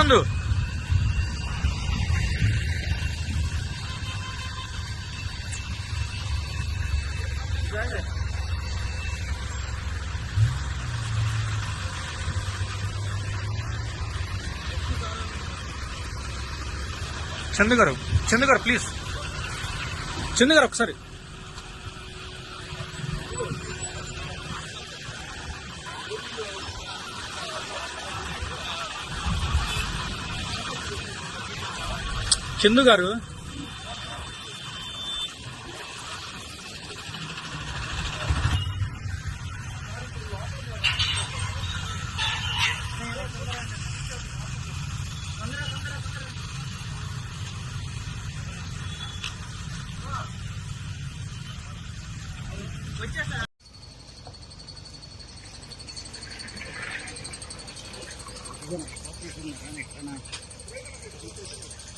ఆనంద్. చందు గారు చందు గారు ప్లీజ్ చందు గారు ఒకసారి. చందు గారు వచ్చేసా Gracias.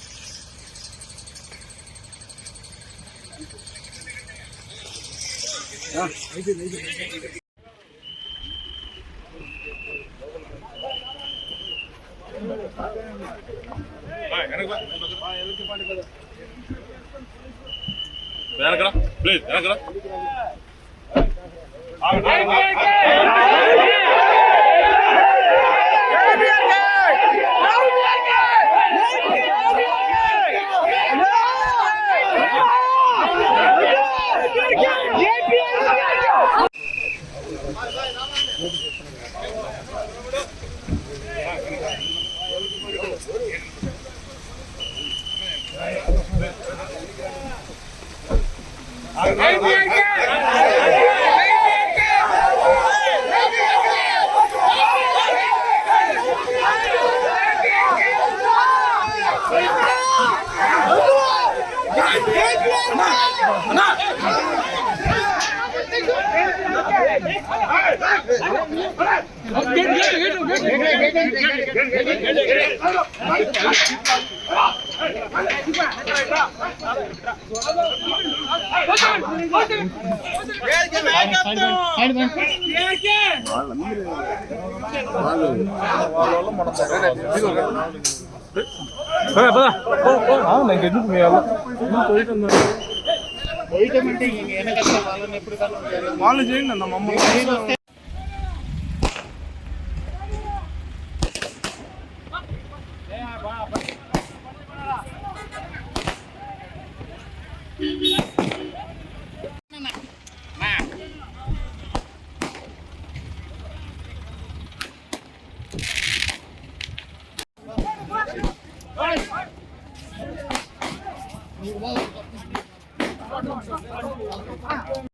இறங்கடா ப்ளீஸ் இறங்கடா Yeah, yeah. Vamos ver tá? వాళ్ళ వల్ల మనం போய் போய் ஆ நான் ఎందుకు మేయాల నువ్వు పోయిటన్నా పోయిటమంటే ఎనకట్ట వాళ్ళని ఎప్పుడు కలుస్తారు వాళ్ళు చేయండి అన్న మమ్మల్ని Thank you. 哎。你往往上上上上